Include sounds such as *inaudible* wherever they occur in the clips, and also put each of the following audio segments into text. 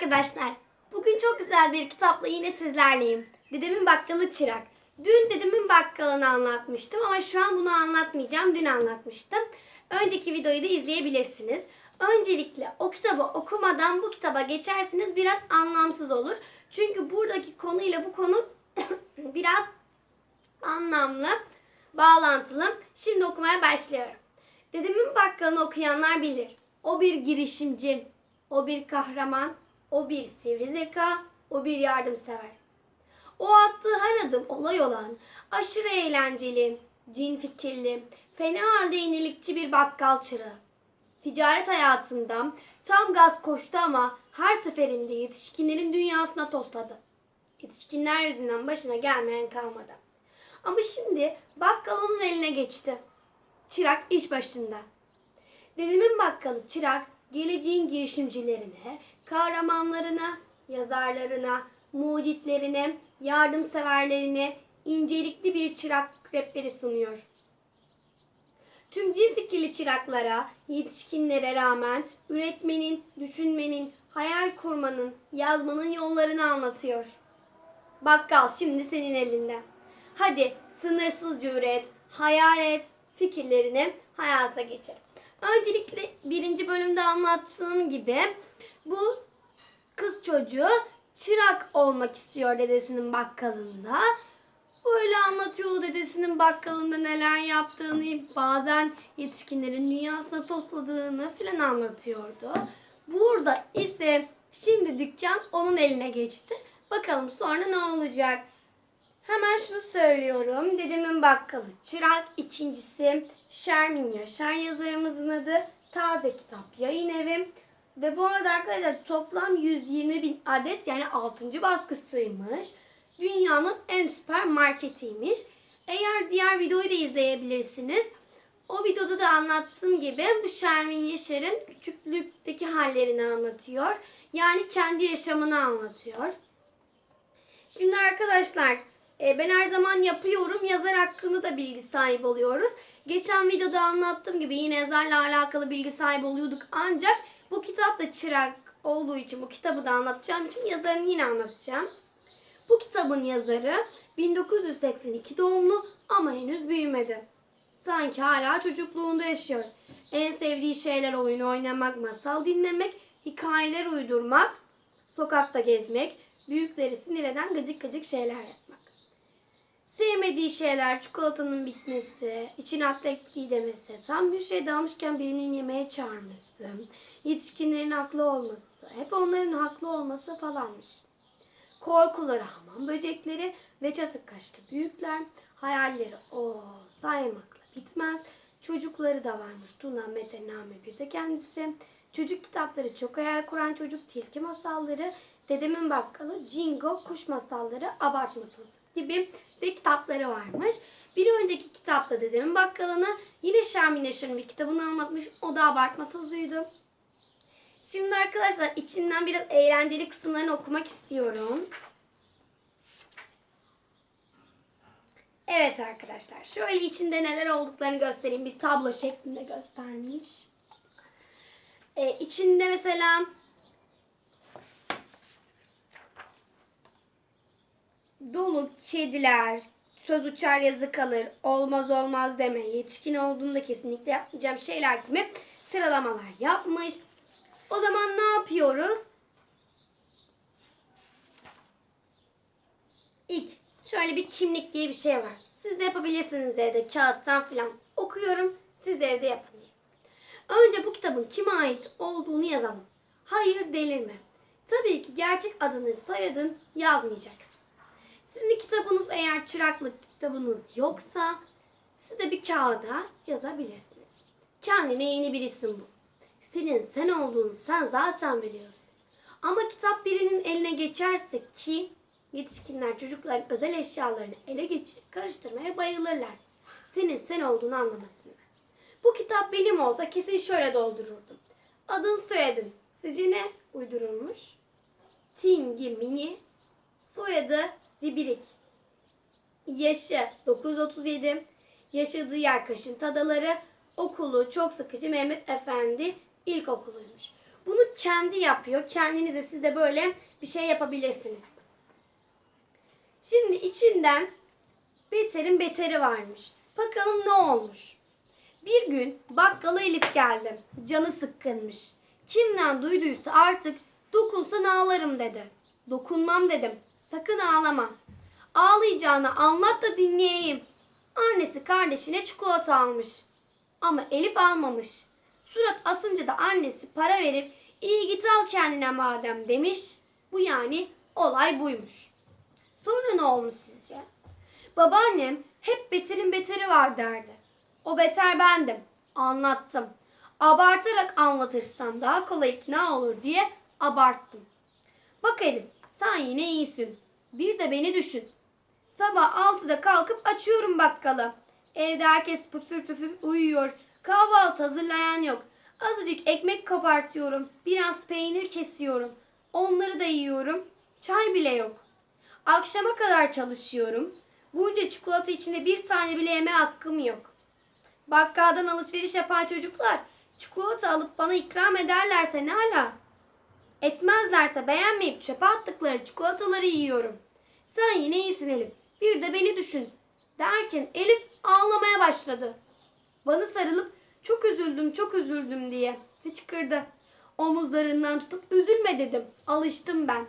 arkadaşlar. Bugün çok güzel bir kitapla yine sizlerleyim. Dedemin Bakkalı Çırak. Dün dedemin bakkalını anlatmıştım ama şu an bunu anlatmayacağım. Dün anlatmıştım. Önceki videoyu da izleyebilirsiniz. Öncelikle o kitabı okumadan bu kitaba geçersiniz biraz anlamsız olur. Çünkü buradaki konuyla bu konu *coughs* biraz anlamlı, bağlantılı. Şimdi okumaya başlıyorum. Dedemin bakkalını okuyanlar bilir. O bir girişimci, o bir kahraman, o bir sivri zeka, o bir yardımsever. O attığı her adım olay olan, aşırı eğlenceli, cin fikirli, fena halde yenilikçi bir bakkal çırağı. Ticaret hayatında tam gaz koştu ama her seferinde yetişkinlerin dünyasına tosladı. Yetişkinler yüzünden başına gelmeyen kalmadı. Ama şimdi bakkal eline geçti. Çırak iş başında. Dedemin bakkalı çırak geleceğin girişimcilerine, kahramanlarına, yazarlarına, mucitlerine, yardımseverlerine incelikli bir çırak rehberi sunuyor. Tüm cin fikirli çıraklara, yetişkinlere rağmen üretmenin, düşünmenin, hayal kurmanın, yazmanın yollarını anlatıyor. Bakkal şimdi senin elinde. Hadi sınırsızca üret, hayal et, fikirlerini hayata geçir. Öncelikle birinci bölümde anlattığım gibi bu kız çocuğu çırak olmak istiyor dedesinin bakkalında. Böyle anlatıyor dedesinin bakkalında neler yaptığını, bazen yetişkinlerin dünyasına tosladığını filan anlatıyordu. Burada ise şimdi dükkan onun eline geçti. Bakalım sonra ne olacak? Hemen şunu söylüyorum. Dedemin bakkalı çırak. İkincisi Şermin Yaşar yazarımızın adı. Taze Kitap Yayın Evi. Ve bu arada arkadaşlar toplam 120 bin adet yani 6. baskısıymış. Dünyanın en süper marketiymiş. Eğer diğer videoyu da izleyebilirsiniz. O videoda da anlattığım gibi bu Şermin Yaşar'ın küçüklükteki hallerini anlatıyor. Yani kendi yaşamını anlatıyor. Şimdi arkadaşlar e, ben her zaman yapıyorum. Yazar hakkında da bilgi sahibi oluyoruz. Geçen videoda anlattığım gibi yine yazarla alakalı bilgi sahibi oluyorduk. Ancak bu kitap da çırak olduğu için bu kitabı da anlatacağım için yazarını yine anlatacağım. Bu kitabın yazarı 1982 doğumlu ama henüz büyümedi. Sanki hala çocukluğunda yaşıyor. En sevdiği şeyler oyun oynamak, masal dinlemek, hikayeler uydurmak, sokakta gezmek, büyükleri sinir eden gıcık gıcık şeyler yapmak. Sevmediği şeyler çikolatanın bitmesi, için atletliği demesi, tam bir şey dalmışken birinin yemeğe çağırması, yetişkinlerin haklı olması, hep onların haklı olması falanmış. Korkuları hamam böcekleri ve çatık kaşlı büyükler, hayalleri o saymakla bitmez. Çocukları da varmış Tuna, Mete, Name bir de kendisi. Çocuk kitapları çok hayal kuran çocuk tilki masalları, Dedemin Bakkalı, Jingo, Kuş Masalları, Abartma Tozu gibi de kitapları varmış. Bir önceki kitapta Dedemin Bakkalı'nı yine Şermin Yaşar'ın bir kitabını anlatmış. O da Abartma Tozu'ydu. Şimdi arkadaşlar içinden biraz eğlenceli kısımlarını okumak istiyorum. Evet arkadaşlar şöyle içinde neler olduklarını göstereyim. Bir tablo şeklinde göstermiş. Ee, içinde mesela dolu kediler, söz uçar yazı kalır, olmaz olmaz deme, yetişkin olduğunda kesinlikle yapmayacağım şeyler gibi sıralamalar yapmış. O zaman ne yapıyoruz? İlk şöyle bir kimlik diye bir şey var. Siz de yapabilirsiniz evde kağıttan falan. Okuyorum, siz de evde yapın. Önce bu kitabın kime ait olduğunu yazalım. Hayır delirme. Tabii ki gerçek adını, soyadın yazmayacaksın. Sizin kitabınız eğer çıraklık kitabınız yoksa siz de bir kağıda yazabilirsiniz. Kendine yeni bir isim bul. Senin sen olduğunu sen zaten biliyorsun. Ama kitap birinin eline geçerse ki yetişkinler çocukların özel eşyalarını ele geçirip karıştırmaya bayılırlar. Senin sen olduğunu anlamasınlar. Bu kitap benim olsa kesin şöyle doldururdum. Adın soyadın. Sizce ne uydurulmuş? Tingi Mini. Soyadı Ribirik. Yaşı 937. Yaşadığı yer Kaşıntı Adaları. Okulu çok sıkıcı Mehmet Efendi İlkokuluymuş. Bunu kendi yapıyor. Kendiniz de siz de böyle bir şey yapabilirsiniz. Şimdi içinden beterin beteri varmış. Bakalım ne olmuş. Bir gün bakkala Elif geldi. Canı sıkkınmış. Kimden duyduysa artık dokunsan ağlarım dedi. Dokunmam dedim. Sakın ağlama. Ağlayacağını anlat da dinleyeyim. Annesi kardeşine çikolata almış. Ama Elif almamış. Surat asınca da annesi para verip iyi git al kendine madem demiş. Bu yani olay buymuş. Sonra ne olmuş sizce? Babaannem hep beterin beteri var derdi. O beter bendim. Anlattım. Abartarak anlatırsam daha kolay ikna olur diye abarttım. Bak sen yine iyisin. Bir de beni düşün. Sabah 6'da kalkıp açıyorum bakkalı. Evde herkes püfür püfür uyuyor. Kahvaltı hazırlayan yok. Azıcık ekmek kopartıyorum. Biraz peynir kesiyorum. Onları da yiyorum. Çay bile yok. Akşama kadar çalışıyorum. Bunca çikolata içinde bir tane bile yeme hakkım yok. Bakkaldan alışveriş yapan çocuklar çikolata alıp bana ikram ederlerse ne ala? Etmezlerse beğenmeyip çöpe attıkları çikolataları yiyorum. Sen yine iyisin Elif. Bir de beni düşün. Derken Elif ağlamaya başladı. Bana sarılıp çok üzüldüm çok üzüldüm diye hıçkırdı. Omuzlarından tutup üzülme dedim. Alıştım ben.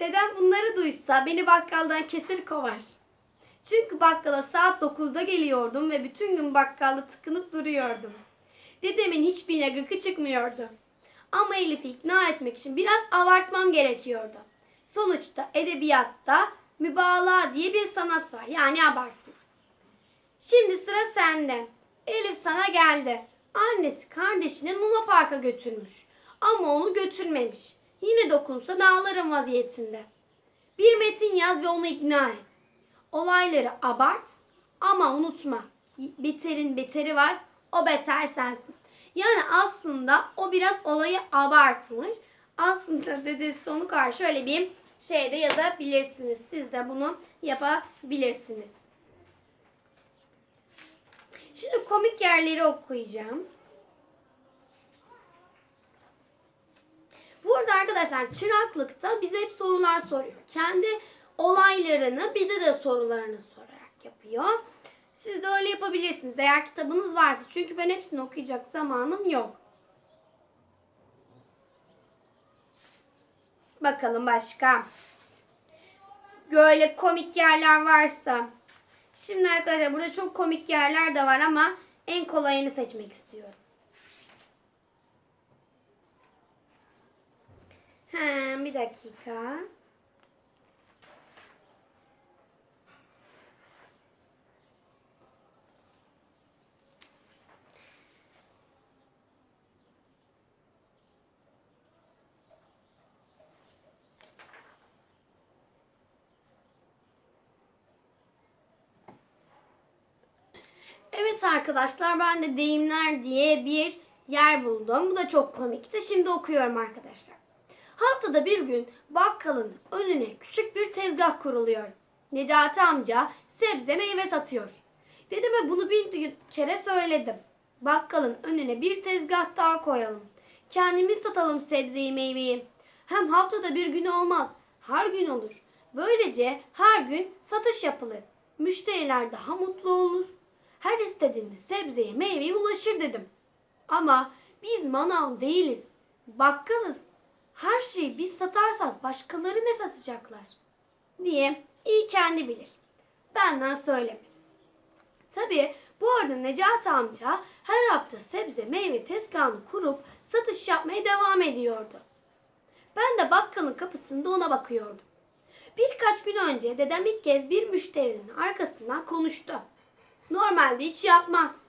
Dedem bunları duysa beni bakkaldan kesin kovar. Çünkü bakkala saat 9'da geliyordum ve bütün gün bakkalda tıkınıp duruyordum. Dedemin hiçbirine gıkı çıkmıyordu. Ama Elif'i ikna etmek için biraz abartmam gerekiyordu. Sonuçta edebiyatta mübalağa diye bir sanat var. Yani abartı. Şimdi sıra sende. Elif sana geldi. Annesi kardeşini Luna Park'a götürmüş. Ama onu götürmemiş. Yine dokunsa dağlarım vaziyetinde. Bir metin yaz ve onu ikna et. Olayları abart ama unutma. Beterin beteri var. O beter sensin. Yani aslında o biraz olayı abartmış. Aslında dedesi onu karşı şöyle bir şeyde yazabilirsiniz. Siz de bunu yapabilirsiniz. Şimdi komik yerleri okuyacağım. Burada arkadaşlar çıraklıkta bize hep sorular soruyor. Kendi olaylarını bize de sorularını sorarak yapıyor. Siz de öyle yapabilirsiniz eğer kitabınız varsa. Çünkü ben hepsini okuyacak zamanım yok. Bakalım başka. Böyle komik yerler varsa. Şimdi arkadaşlar burada çok komik yerler de var ama en kolayını seçmek istiyorum. He, bir dakika. Evet arkadaşlar ben de deyimler diye bir yer buldum. Bu da çok komikti. Şimdi okuyorum arkadaşlar. Haftada bir gün bakkalın önüne küçük bir tezgah kuruluyor. Necati amca sebze meyve satıyor. Dedeme bunu bin kere söyledim. Bakkalın önüne bir tezgah daha koyalım. Kendimiz satalım sebzeyi meyveyi. Hem haftada bir gün olmaz. Her gün olur. Böylece her gün satış yapılır. Müşteriler daha mutlu olur. Her istediğiniz sebzeye meyveye ulaşır dedim. Ama biz manav değiliz. Bakkalız. Her şeyi biz satarsak başkaları ne satacaklar? Diye iyi kendi bilir. Benden söylemez. Tabii bu arada Necati amca her hafta sebze meyve tezgahını kurup satış yapmaya devam ediyordu. Ben de bakkalın kapısında ona bakıyordum. Birkaç gün önce dedem ilk kez bir müşterinin arkasından konuştu. Normalde hiç yapmaz.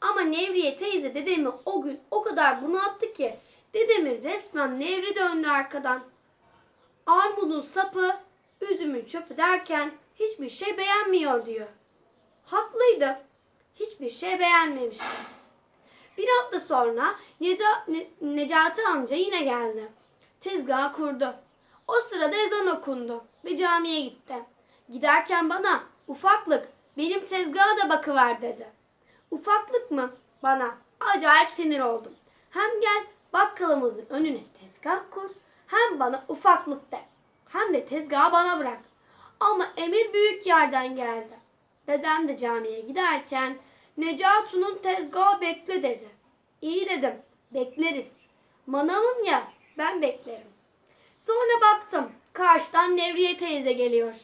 Ama Nevriye teyze dedemi o gün o kadar bunalttı ki dedemin resmen nevri döndü arkadan. Armudun sapı, üzümün çöpü derken hiçbir şey beğenmiyor diyor. Haklıydı. Hiçbir şey beğenmemişti. Bir hafta sonra Neda, Ne- Necati amca yine geldi. Tezgahı kurdu. O sırada ezan okundu ve camiye gitti. Giderken bana ufaklık benim tezgaha da bakıver dedi. Ufaklık mı? Bana. Acayip sinir oldum. Hem gel Bakkalımızın önüne tezgah kur. Hem bana ufaklık de. Hem de tezgahı bana bırak. Ama emir büyük yerden geldi. Dedem de camiye giderken Necatu'nun tezgahı bekle dedi. İyi dedim. Bekleriz. Manavım ya ben beklerim. Sonra baktım. Karşıdan Nevriye teyze geliyor.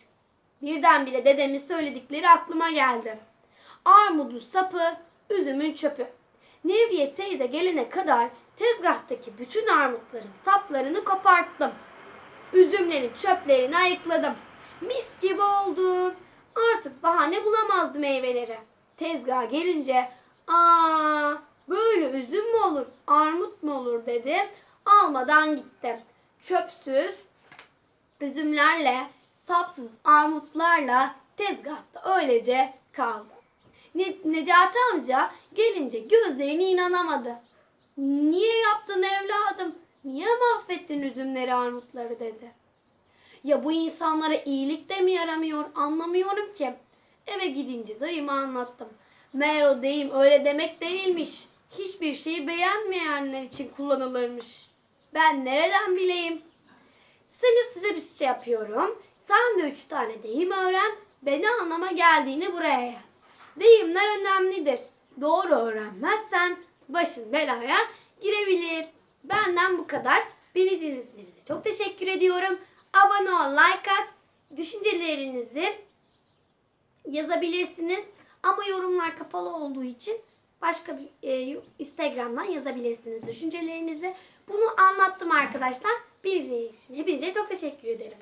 Birdenbire dedemin söyledikleri aklıma geldi. Armudun sapı, üzümün çöpü. Nevriye teyze gelene kadar tezgahtaki bütün armutların saplarını koparttım. Üzümlerin çöplerini ayıkladım. Mis gibi oldu. Artık bahane bulamazdı meyveleri. Tezgaha gelince aa böyle üzüm mü olur, armut mu olur dedim. Almadan gittim. Çöpsüz, üzümlerle, sapsız armutlarla tezgahta öylece kaldı. Ne- Necati amca gelince gözlerine inanamadı. Niye yaptın evladım? Niye mahvettin üzümleri armutları dedi. Ya bu insanlara iyilik de mi yaramıyor anlamıyorum ki. Eve gidince dayıma anlattım. Meğer o deyim öyle demek değilmiş. Hiçbir şeyi beğenmeyenler için kullanılırmış. Ben nereden bileyim? Şimdi size bir şey yapıyorum. Sen de üç tane deyim öğren. Beni anlama geldiğini buraya yaz. Deyimler önemlidir. Doğru öğrenmezsen başın belaya girebilir. Benden bu kadar. Beni dinlediğiniz çok teşekkür ediyorum. Abone ol, like at. Düşüncelerinizi yazabilirsiniz. Ama yorumlar kapalı olduğu için başka bir e, Instagram'dan yazabilirsiniz düşüncelerinizi. Bunu anlattım arkadaşlar. Bir için hepinize çok teşekkür ederim.